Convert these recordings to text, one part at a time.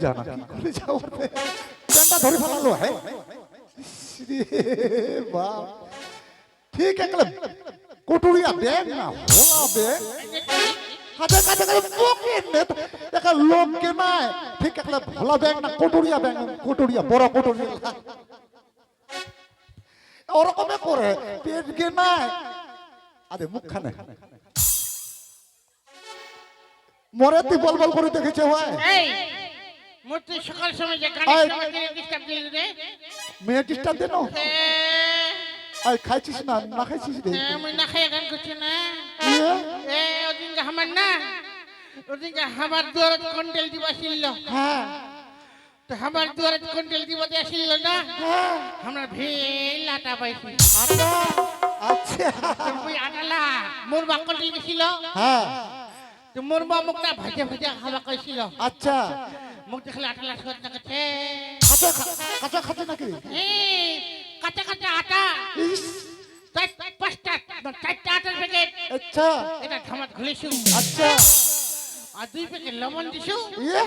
পেনটা খুলে যা না খুলে ধরে ফেলালো হ্যাঁ? বাপ। ঠিক একলে কুটুরিয়া দেখ না হোলা দেখ হাতে কাছে কাছে নেত লোককে নাই। ঠিক একলে ভোলা ব্যাগ না কুটুরিয়া ব্যাগ কুটুরিয়া বড় কুটুরিয়া। ওরকমে করে পেট গে নাই। আরে মুখখানে। মরে তুই বল বল করে দেখেছে ভাই। এই। মূর্তি সকাল সময় যে। গানের সময় ডিস্টার্ব দিলি রে মেয়ে ডিস্টার্ব দেন আই খাইছিস না? না খাইছিস রে। মুই না খাইয়া গান করছি না? এ? ওদিনকে আমার না ওদিনকে আমার দুয়ারত কন্টেল দিবা ছিল হ্যাঁ। তো আমার দুয়ারত কন্টেল দিবা দিয়ে ছিল না হ্যাঁ। আমরা ভেল আটা পাইছি। আচ্ছা আচ্ছা। তো মুই আটালা মোর বা কন্টেল গেছিল হ্যাঁ। তো মোর বা মুখটা ভাজা ভাজা খাওয়া কইছিল আচ্ছা। মুখ দেখলে আটালা সদ না কাছে কাঁচা কাঁচা খাচ্ছে নাকি? কাঁচা কাঁচা আটা। পাঁচটা চারটা আটার প্যাকেট। আচ্ছা। এটা ধামাত ঘুলিছু আচ্ছা। আর দুই প্যাকেট লবণ দিছু ইয়ে।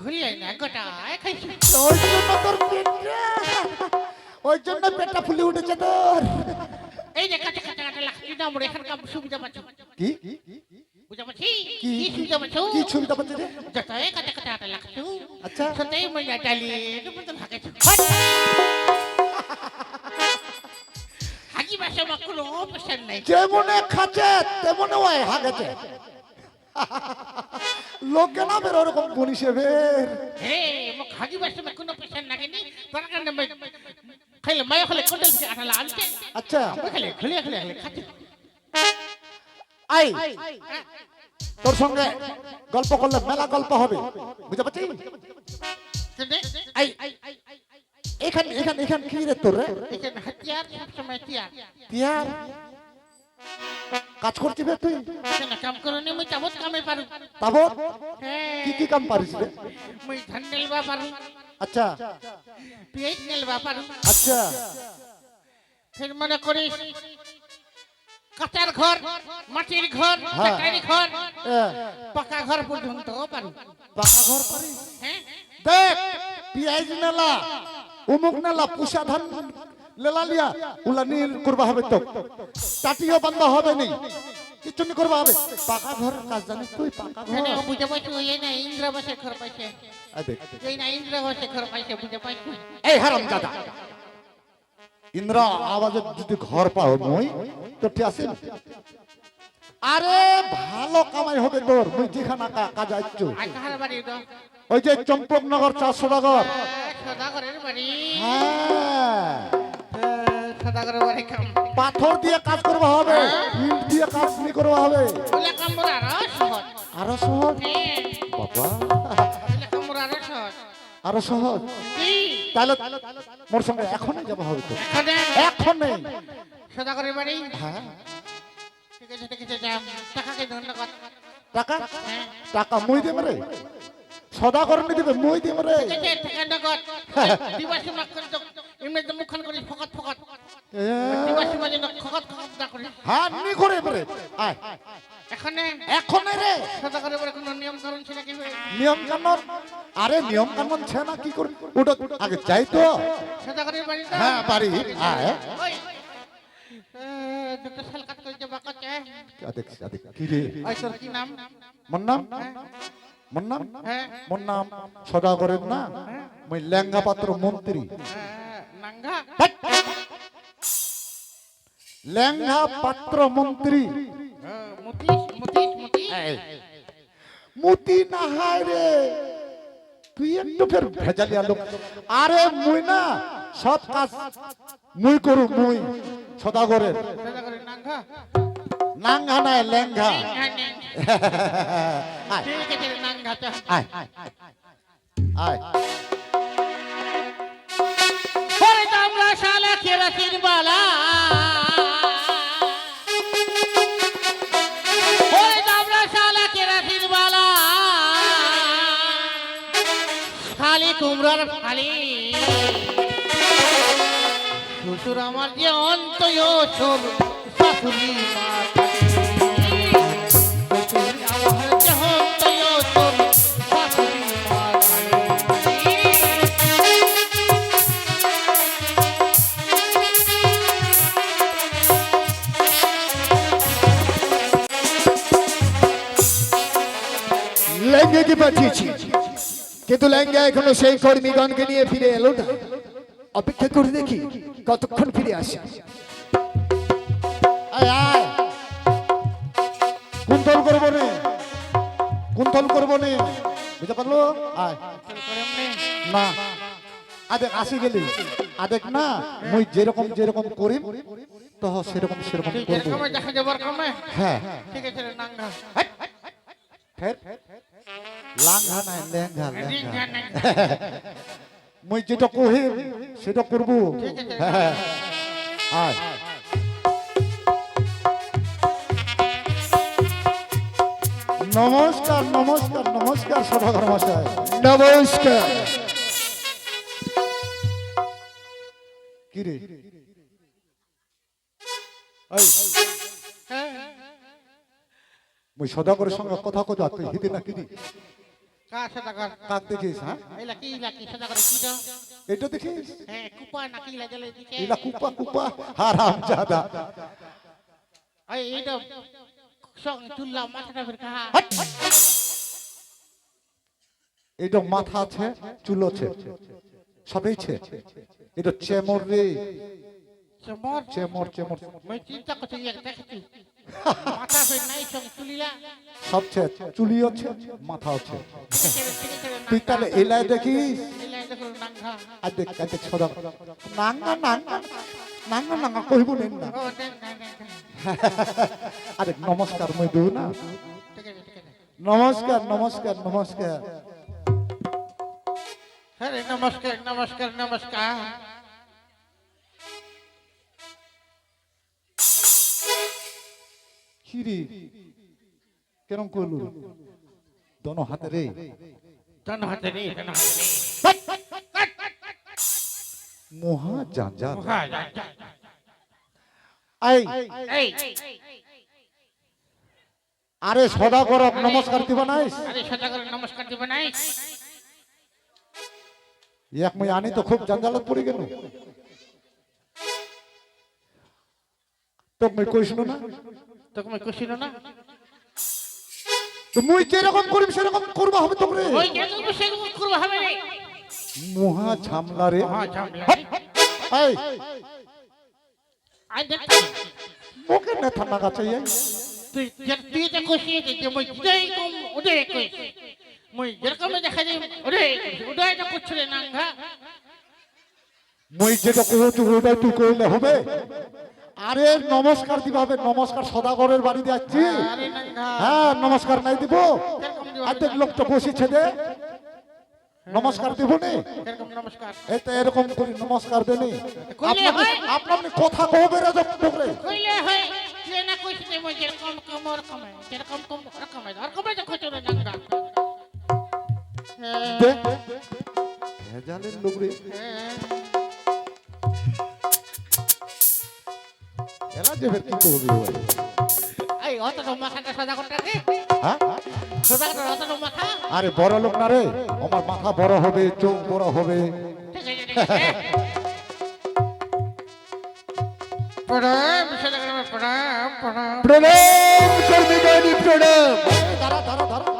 ঘুলিয়ে না গোটা খাইছু ওই জন্য তোর পেটটা। ওই জন্য পেটটা ফুলে উঠেছে তোর। এই যে কাঁচা কাঁচা আটা লাগছি না আমরা এখানকার সুবিধা পাচ্ছ। কি? বুঝা পাচ্ছি? কি কি সুবিধা পাচ্ছ? কি ছবিটা পাচ্ছে রে? কাঁচা কাঁচা আটা লাগছো আচ্ছা সত্যি মজা ডালি মতন হাঁকেছ হাগি বাসা বা কোনো পছন্দ নাই। যেমনে খাচ্ছে তেমনে ওই হাগেছে লোকে না বের ওরকম বনিসে বের হে মোক হাগি বাসা বা কোনো পছন্দ লাগেনি তার কারণে মই খাইলে মায়া খালে কোটাল থেকে আটা আনতে আচ্ছা। খালে খুলে খুলে খুলে খাচ্ছে আই। তোর সঙ্গে গল্প করলে মেলা গল্প হবে। বুঝতে পারছিস? আই এখানে এখানে এখানে কি রে তোর রে? তিয়ার কাজ করছিস বে তুই? কাম করো নি মই তাবত কামে পারু। তাবৎ? হ্যাঁ। কি কি কাম পারিস রে? মই ধান নেলবা পারু। আচ্ছা। পেঁয়াজ নেলবা পারু। আচ্ছা। ফের মনে করিস কাঁচার ঘর মাটির ঘর হ্যাঁ। টাকারি ঘর। পাকা ঘর পর্যন্ত পারু। পাকা ঘর পারিস হ্যাঁ। দেখ পিয়াজ নেলা উমুক নেলা পুষা ধান লেলা লিয়া উলা নীল করবা হবে তো। টাটিও বান্ধা হবে নি। কিছু নি করবা হবে? পাকা ঘর কাজ জানিস তুই পাকা ঘর। বুঝে পাইছো এই না ইন্দ্রাবাসের ঘর পাইছে। এই না ইন্দ্রাবাসের ঘর পাইছে বুঝে পাইছো? এই হারাম দাদা ইন্দ্রা আওয়াজে যদি ঘর পাও মই তো আছে। আরে ভালো কামাই হবে তোর। মুই যেখানে কাজ তো ওই যে চম্পকনগর চারশো সদাগরের বাড়ি। হ্যাঁ। পাথর দিয়ে কাজ করবা হবে ইট দিয়ে কাজ নি করবা হবে। আরও সহজ। আরও সহজ? হ্যাঁ। বাবা। আরও সহজ। আরও সহজ? তাহলে মোর সঙ্গে এখনই যাবা হবে তো। এখানে এখনই। সদাগরের বাড়ি। হ্যাঁ। ঠিক আছে ঠিক আছে যাম টাকাকে ধন্যবাদ। টাকা? হ্যাঁ। টাকা মই দেব রে। সদা করে নি দিবে মই দেব রে। ঠিক আছে টাকা নগদ দিবাসী মাক করে তো এমনি তো মুখখান করি ফকত ফকত। এ, দিবাসী খকত খকত না করি হ্যাঁ নি করে আয়। এখানে? এখনই রে। সদাগরের বাড়ি কোনো নিয়ম কানুন ছিল কি নিয়ম কানুন? আরে নিয়ম কানুন ছে না কি ওটা আগে তো। হ্যাঁ পারি দুটো বাকাতে কি রে? কি নাম? নাম? নাম? হ্যাঁ। নাম সদাগরের না? মই পাত্র মন্ত্রী। হ্যাঁ, লেঙ্গা পাত্র মন্ত্রী। মুতি না হায় রে। তুই একটু ফের ভেজালিয়া লোক আরে মুই না সব কাজ মুই করু মুই, সদাগরের। নাঙ্গা নাই, লেঙ্গা। আয়। আয়। দামলা শালা কুমড়ার খালি শ্বশুর আমার যে অন্তয় শাশুড়ি মা। ল্যাঙ্গাকে পাঠিয়েছি কিন্তু ল্যাঙ্গা এখনও সেই কর্মীগণকে নিয়ে ফিরে এলো না। অপেক্ষা করে দেখি কতক্ষণ ফিরে আসে। কুন্তল করব নে। কুন্তল করব নে। বুঝতে পারল? না। আদেক আসি গেলি। আদেক না মুই যেরকম যেরকম করি তো সেরকম সেরকম করব। হ্যাঁ। ঠিক আছে লাঙ্ঘা নাই লেঙ্ঘা লেঙ্ঘা মুই যেটা কহি সেটা করব। হ্যাঁ আয়। নমস্কার নমস্কার নমস্কার সভাঘর মশাই। নমস্কার। কি রে এই, মুই সদাগরের সঙ্গে কথা কই তুই হিতে না? কিনি কার সাদা কর কাক দেখিস হ্যাঁ? এলা কি ইলা কি করে কি এটা দেখিস? হ্যাঁ কুপা নাকি ইলা জলে দিকে এলা কুপা কুপা হারাম জাদা এই এইটা সং চুল্লা মাথাটা ফির কাহা এটা মাথা আছে চুল আছে সবই ছে। এটা চেমর রে। চমর? চেমর চেমর। মই চিন্তা করছি এক দেখছি। মাথা ফির নাই সং চুলিলা? সব ছে চুলি আছে মাথা আছে তুই তাহলে এলাই দেখিস? আদেক আদেক সদা নাঙ্গা নাঙ্গা নাঙ্গা নাঙ্গা কইব নেন না। আরে নমস্কার মই দেব না। নমস্কার নমস্কার নমস্কার। নমস্কার নমস্কার নমস্কার। কি রে কেরম করলু? দোনো হাতে রে। ধন হাতে রে ধন হাতে রে। মহা যা। আই। এই। আরে সদা করক নমস্কার দিব নাইস আরে সাদা করে নমস্কার দিব নাই। এক মই আনি তো খুব জঞ্জালত পড়ে গেল। তো মই কইস না? তোকে মই না? তো মুই যেরকম করিম সেরকম করবা হবে তোমরে ওই যেগুলো সেগুলো করব হবে রে। মহা ঝামলা রে। ঝামেলা। এই। আই দেখ মুখে না ঠান্ডা গাছে এই। তুই তুই যে মই যেই কম ওদের কইছি মই যেরকম দেখা যায় ওরে ওদের এটা করছে রে নাঙ্গা। মই যেটা কইও তুই ওটাই তুই কইলে হবে। আরে নমস্কার দিবা হবে নমস্কার সদাগরের বাড়িতে যাচ্ছি হ্যাঁ নমস্কার নাই দিব। কীরকম লোকটা বসেছে দে। নমস্কার দিব নে? এই তো এরকম করি নমস্কার দেনি হয়। আপনার কথা কবে রে তোমরে কইলে হয়। তুই এলা যে ফের কি করবি ওই এই অতটা মাথাটা সাদা করতে দে। হ্যাঁ? সাদা মাথা। আরে বড় লোক না রে আমার মাথা বড় হবে চোখ বড় হবে। প্রণাম প্রণাম প্রণাম। প্রণাম প্রণাম।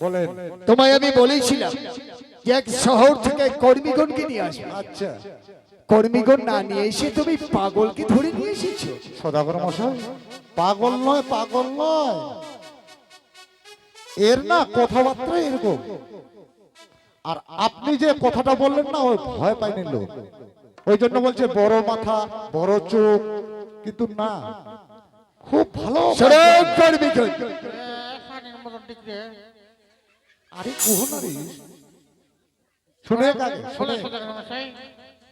বলেন। তোমায় আমি বলেছিলাম যে এক শহর থেকে কর্মীগণকে নিয়ে আসবে। আচ্ছা। কর্মীগণ না নিয়ে এসে তুমি পাগলকে ধরে নিয়ে এসেছ। সদাগর মশাই। পাগল নয় পাগল নয়। এর না কথাবার্তা এরকম। আর আপনি যে কথাটা বললেন না ওই ভয় পাইনি লোক। ওই জন্য বলছে বড় মাথা বড় চোখ কিন্তু না। খুব ভালো আরে কুহু না রে শুনে শুনে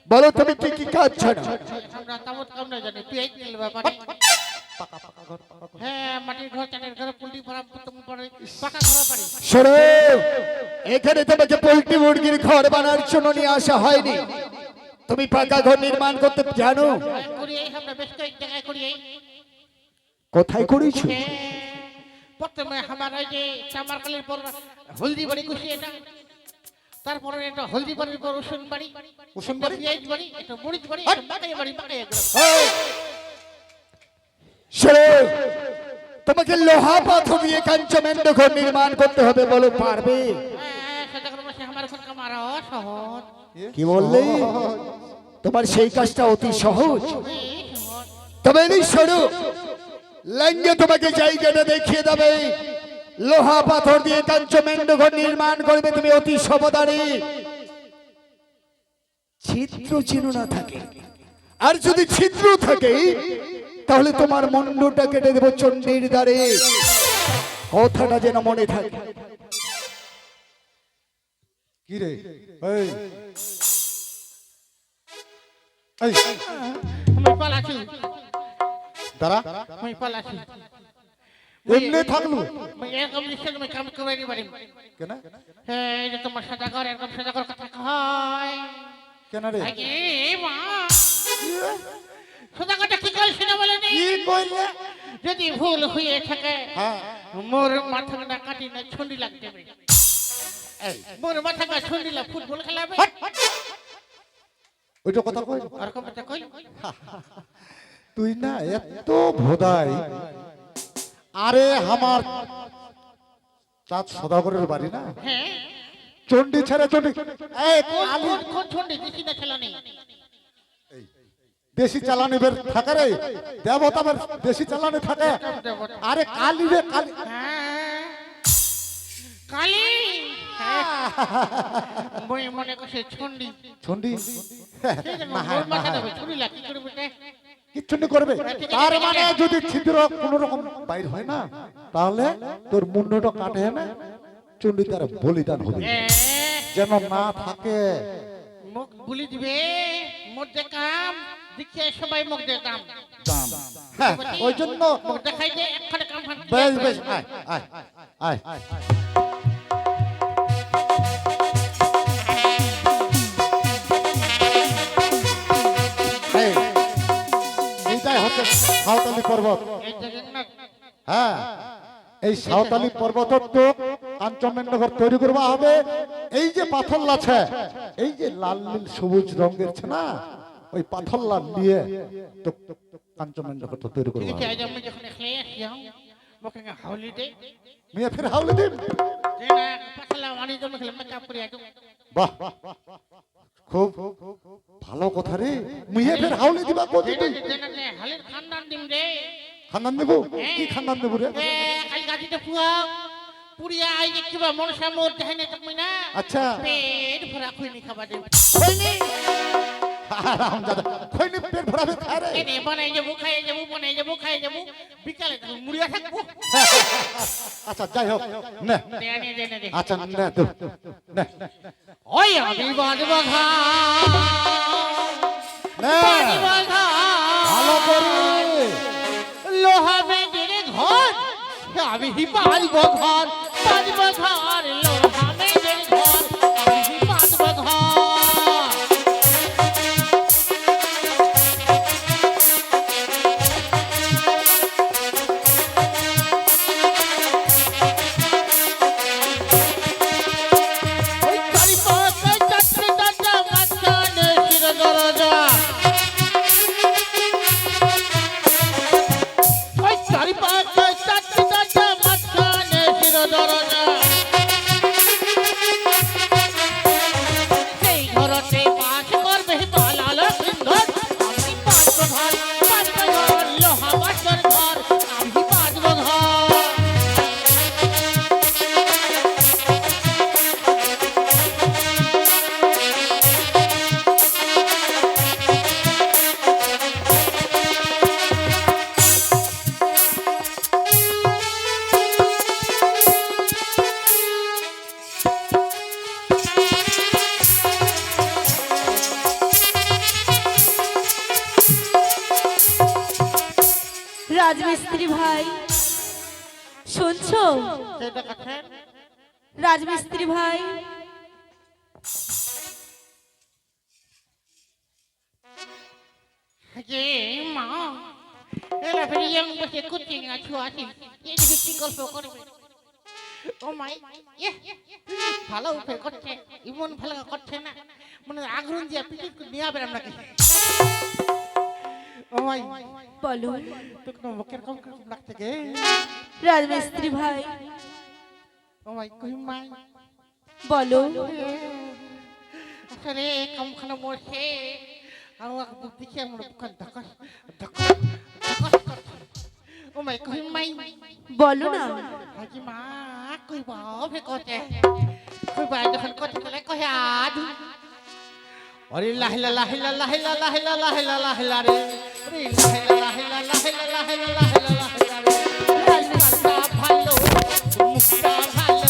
বলো তুমি কি কি কাজ ছাড়া? আমরা তামত কাম না জানি তুই এই তেল ব্যাপারে হ্যাঁ মাটির ঘর চালের ঘর পুল্টি ফার্ম প্রথম পরে পাকা ঘর পারি শোনো এখানে তোমাকে পোল্ট্রি মুরগির ঘর বানার জন্য নিয়ে আসা হয়নি। তুমি পাকা ঘর নির্মাণ করতে জানো? করি এই আমরা বেশ জায়গায় করি এই। কোথায় করেছ? প্রথমে আমার ওই যে চামারকালির পর হলদি বাড়ি খুশি এটা। তারপরে এটা হলদি বাড়ির পর বাড়ি। রসুন বাড়ি? পেঁয়াজ বাড়ি একটা মরিচ বাড়ি একটা বাড়ি বাগাই একদম তোমাকে লোহা পাথর দিয়ে কাঞ্চমেন্দ্র ঘর নির্মাণ করতে হবে বলো পারবে? হ্যাঁ, আমার সহজ কি বললে? তোমার সেই কাজটা অতি সহজ। তবে শোনো লাঙ্গে তোমাকে জায়গাটা দেখিয়ে দেবে। লোহা পাথর দিয়ে কাঞ্চমেন্দ্র ঘর নির্মাণ করবে, তুমি অতি সবদারে। ছিদ্র চিহ্ন না থাকে। আর যদি ছিদ্র থাকে, তাহলে তোমার মন্ডটা কেটে দেবো চণ্ডীর দ্বারে। কথাটা যেন মনে থাকে। এই আমি পালাছি দাঁড়া আমি পালাছি এমনি থাকল এরকম নিশ্চয় তুমি কাম করে পারি কেন হ্যাঁ যে তোমার সাদা ঘর এরকম সাদা ঘর কথা হয় কেন রে আগে মা সাদা ঘরটা কি করে শুনে বলে নি কি কইলে যদি ভুল হয়ে থাকে হ্যাঁ মোর মাথাটা কাটি না ছন্ডি লাগতে মোর মাথাটা ছন্ডিলা ফুটবল খেলাবে ওইটা কথা কই? আর কথা কই? তুই না এত ভোদাই। আরে আমার চাঁদ সদাগরের বাড়ি না? হ্যাঁ। চন্ডি ছেড়ে চন্ডি এই কোন ছন্ডি দিছি না খেলা নেই দেশি চালানি বের থাকে রে। দেবতা বের দেশি চালানি থাকে। আরে কালি রে কালি। হ্যাঁ। কালি? বই মনে করছে ছন্ডি। নি করবে। তার মানে যদি ছিদ্র কোন রকম বাইর হয় না তাহলে তোর মুন্ডটা কাটে না চন্ডি তার বলিদান হবে। যেন না থাকে। মুখ বুলি দিবে মোর যে কাম দেখিয়ে সবাই মুখ দিয়ে দাম হ্যাঁ, ওই জন্য মুখ দেখাই যে একখানে কাম বেশ বেশ আয় আয় আয় এই, সাঁওতালি পর্বত। হ্যাঁ এই সাঁওতালি পর্বত তো কাঞ্চননগর তৈরি করবা হবে এই যে পাথর আছে এই যে লাল নীল সবুজ রঙের আছে না ওই পাথর লাল দিয়ে তো কাঞ্চননগর তৈরি ঠিক করবা হাউলি দে মেয়ে ফির হাওলে দিন বাহ। খুব ভালো কথা রে। মুয়ে ফের হাউলি দিবা কোথায় তুই হালের খানদান দিম রে খানদান দেবো? কি খানদান দেবো রে? এ কাল গাজিতে পুয়া পুরিয়া আই যে কিবা মনসা মোর দেখাই না তুমি না। আচ্ছা। পেট ভরা খুইনি খাবা দেব আরাম দাদা খৈনি পেট ভরাবে খায় এনে বানাই যাব খাই যাব বানাই যাব খাই যাব। বিকালে মুড়িয়া থাকব আচ্ছা যাই হোক নে। দে নে দে নে দে। আচ্ছা নে তো নে। ওই আমি বাজবো ঘা নে ভালো করে। লোহা বেঁধে ঘর। আমি ঘর। ঘর রাজমিস্ত্রি ভাই। যে মা ভালো করছে ভালো করছে না। মানে আগুন দিয়ে পিটি নিয়ে আপনাকে ও মাই বলো তোকে না মুখের কম কম লাগছে গে রাজমিস্ত্রি ভাই ও মাই কই মাই বলো আসলে কমখানে বসে আমার বুক দেখে আমার বুকান ধকস ধকস ধকস করছে ও মাই কই মাই বলো না হাজি মা কই ফে করছে কই যখন করছে তাহলে কহে আদ আরে লাহিলা লাহিলা লাহিলা লাহিলা লাহিলা লাহিলা রে ভালো মুখটা ভালো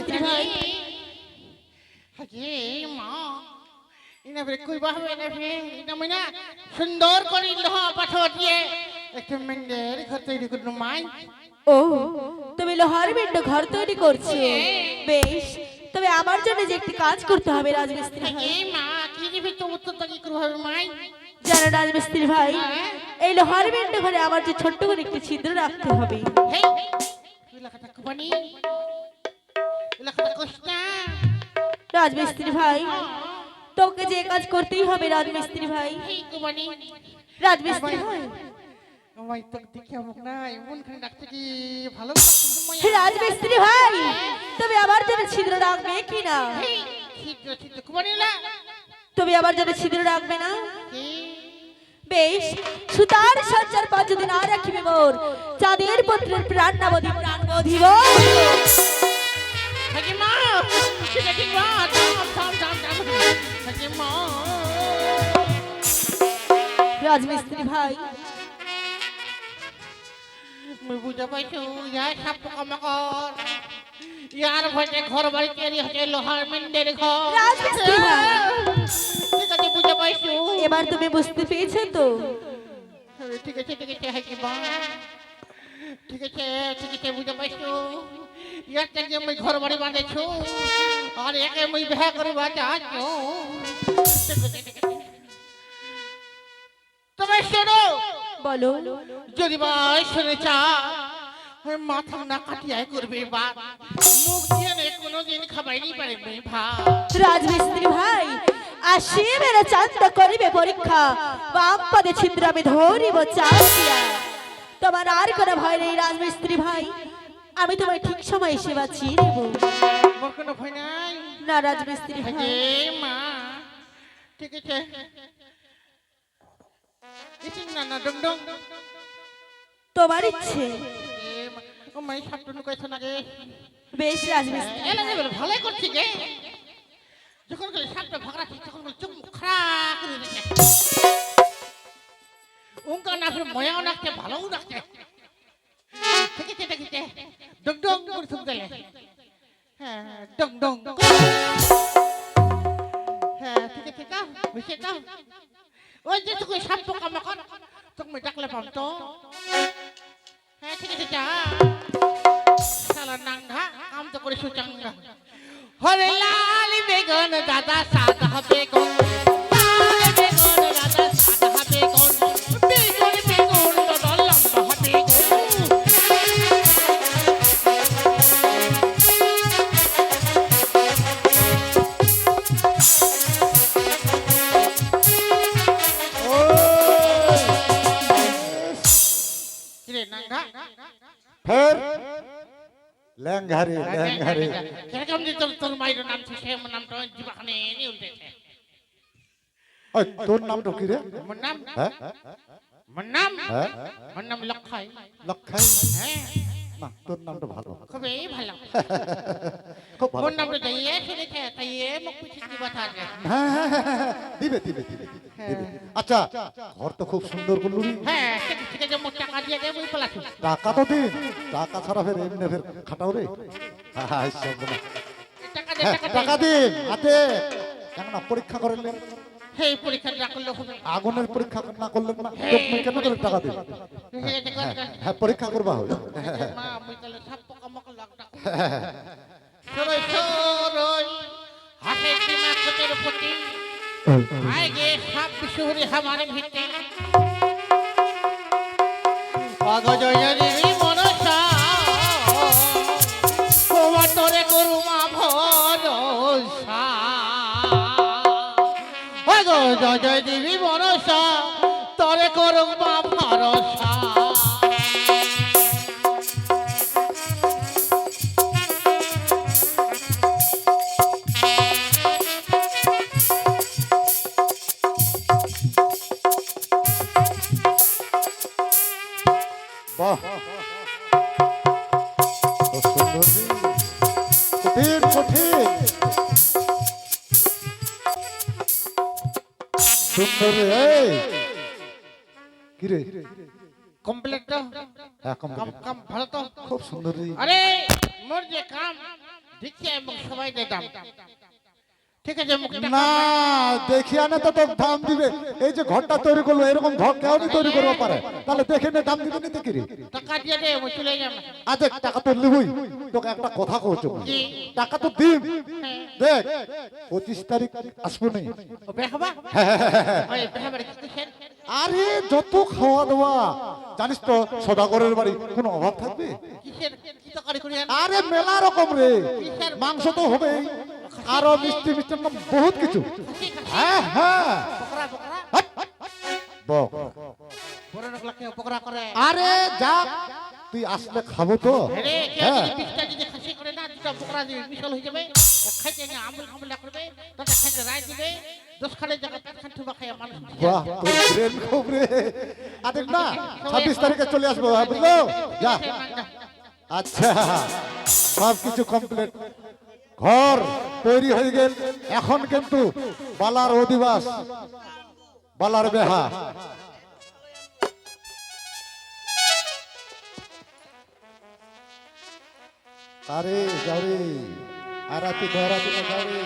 করছ ভাই সুন্দর করে লোহা পাথর দিয়ে একটা মেন্ডের ঘর তৈরি করল মাই। ও তুমি লোহার বিন্ড ঘর তৈরি করছ? বেশ তবে আমার জন্য যে একটি কাজ করতে হবে রাজমিস্ত্রি ভাই। মা কি দিবি তো উত্তর তাকি করব হবে মাই। জানো রাজমিস্ত্রি ভাই এই লোহার বিন্ড ঘরে আমার যে ছোট্ট করে একটি ছিদ্র রাখতে হবে। হেই রাজমিস্ত্রি ভাই তোকে যে কাজ করতেই হবে রাজমিস্ত্রি ভাই। রাজমিস্ত্রি ভাই। রাজমিস্ত্রি ভাই তুমি আমার জন্য ছিদ্র রাখবে তুমি আমার জন্য ছিদ্র রাখবে না? বেশ সুতার পাঁচ দিন আর রাখিবে মোর। চাঁদের পুত্রের প্রাণ নাবধি প্রাণ বধিব আগে মা ঠিক আছে মা থাম থাম থাম থাম আগে রাজমিস্ত্রি ভাই মই বুঝা পাইছো সাপ ঘর। ঠিক আছে বুঝা পাইছো? এবার তুমি বুঝতে পেরেছ তো? ঠিক আছে ঠিক আছে হাকি মা ঠিক আছে ঠিক আছে বুঝা পাইছো ইয়ার থেকে মই ঘর বাড়ি বাঁধেছো আর একে মই বিয়া করবা চাচ্ছো। ঠিক আছে ঠিক আছে তবে শোনো বলো। যদি ভাই শুনে চা মাথা না কাটিয়াই করবে বা মুখ দিয়ে নে কোনোদিন খাবাইনি পারবে ভাই রাজমিস্ত্রি ভাই আসি মেরা চান্দা করিবে পরীক্ষা। বাম পদে ছিদ্র আমি ধরিব চাঁদিয়া তোমার আর কোনো ভয় নেই রাজমিস্ত্রি ভাই। আমি তোমায় ঠিক সময় এসে বাঁচিয়ে দেব। কোনো ভয় নাই? না রাজমিস্ত্রি ভাই। মা ঠিক আছে। না না ডং ডং। তোমার ইচ্ছে। মাই না বেশ রাজমিস্ত্রি। এলা যে ভালোই করছি গে। যখন সাপটা ঠিক তখন চুপ খারাপ করে উনকা না ফির ময়াও রাখছে ভালোও ঠিক আছে ঠিক আছে ডং ডং করে থুক হ্যাঁ ডং ডং। ঠিক আছে করে সুচাঙ্গা হরে লাল বেগুন, দাদা সাদা বেগুন। কিরে নাঙ্গা ফের? ল্যাংঘারি ল্যাংঘারি কেরকম যে তোর তোর মায়ের নাম ছিল সে নাম তো জীবাখানে এনে উল্টেছে ওই তোর নামটা কি রে? আমার নাম হ্যাঁ? আমার নাম হ্যাঁ? আমার নাম লক্ষাই। লক্ষাই? হ্যাঁ। না তোর নামটা ভালো খুবই ভালো। খুব ভালো। নামটা দিয়ে শুনেছে তাই এ মুখ পিছিয়ে কথা আছে? হ্যাঁ হ্যাঁ, হ্যাঁ, দিবে দিবে দিবে দিবে। আচ্ছা ঘর তো খুব সুন্দর করলু হ্যাঁ মোর টাকা দিয়ে দেবো টাকা তো দিন টাকা ছাড়া ফের এমনি ফের খাটাও রে। সব টাকা দিন হাতে। কেন না পরীক্ষা করলেন সেই পরীক্ষা না করলে হবে আগুনের পরীক্ষা না করলেন না তো কেন করে টাকা কর, কর। হ্যাঁ পরীক্ষা করবা হবে। মা মুই তাহলে সব পোকা মোকা লাগ ডাক সরই হাতে সীমা কতের প্রতি আয় গে সব বিশুরি হামারে ভিতে মনসা অগজয় দেবী মনসা তোরে করু মা ভরসা। কঠিন। সুন্দর এই। কি রে কমপ্লিট হ্যাঁ, কাম কাম ভালো তো? খুব সুন্দর। আরে মোর যে কাম দিচ্ছে এবং সবাই দে দাম। ঠিক আছে না দেখিয়া না তো দাম দিবে। এই যে ঘরটা তৈরি করল এরকম ঘর কেউ তৈরি করতে পারে। তাহলে দেখে নে দাম দিবে নিতে কি টাকা দিয়ে দে চলে যাব। আজ টাকা তো লিবই তোকে একটা কথা কইছো টাকা তো দিম। দেখ পঁচিশ তারিখ আসব নি। ও বেহবা ওই বেহবার কি কিসের আরে যত খাওয়া দাওয়া। জানিস তো সদাগরের বাড়ি কোনো অভাব থাকবে? আরে মেলা রকম রে। মাংস তো হবেই। আরও মিষ্টি মিষ্টি বহুত কিছু। হ্যাঁ হ্যাঁ। আরে যা তুই আসলে খাব তো। হ্যাঁ। দিবে বিশাল হয়ে যাবে খাইতে আমল আমলা করবে তাতে খাইতে রায় দিবে দশ খানে জায়গা পাঁচ খান ঠুবা খাইয়া মানুষ বাহ তোর ব্রেন খুব রে। আরে না ছাব্বিশ তারিখে চলে আসব বুঝলো? যা। আচ্ছা সব কিছু কমপ্লিট ঘর তৈরি হয়ে গেল। এখন কিন্তু বালার অধিবাস, বালার বেহা। আরে যাও রে আরাতি ঘরাতি যাও রে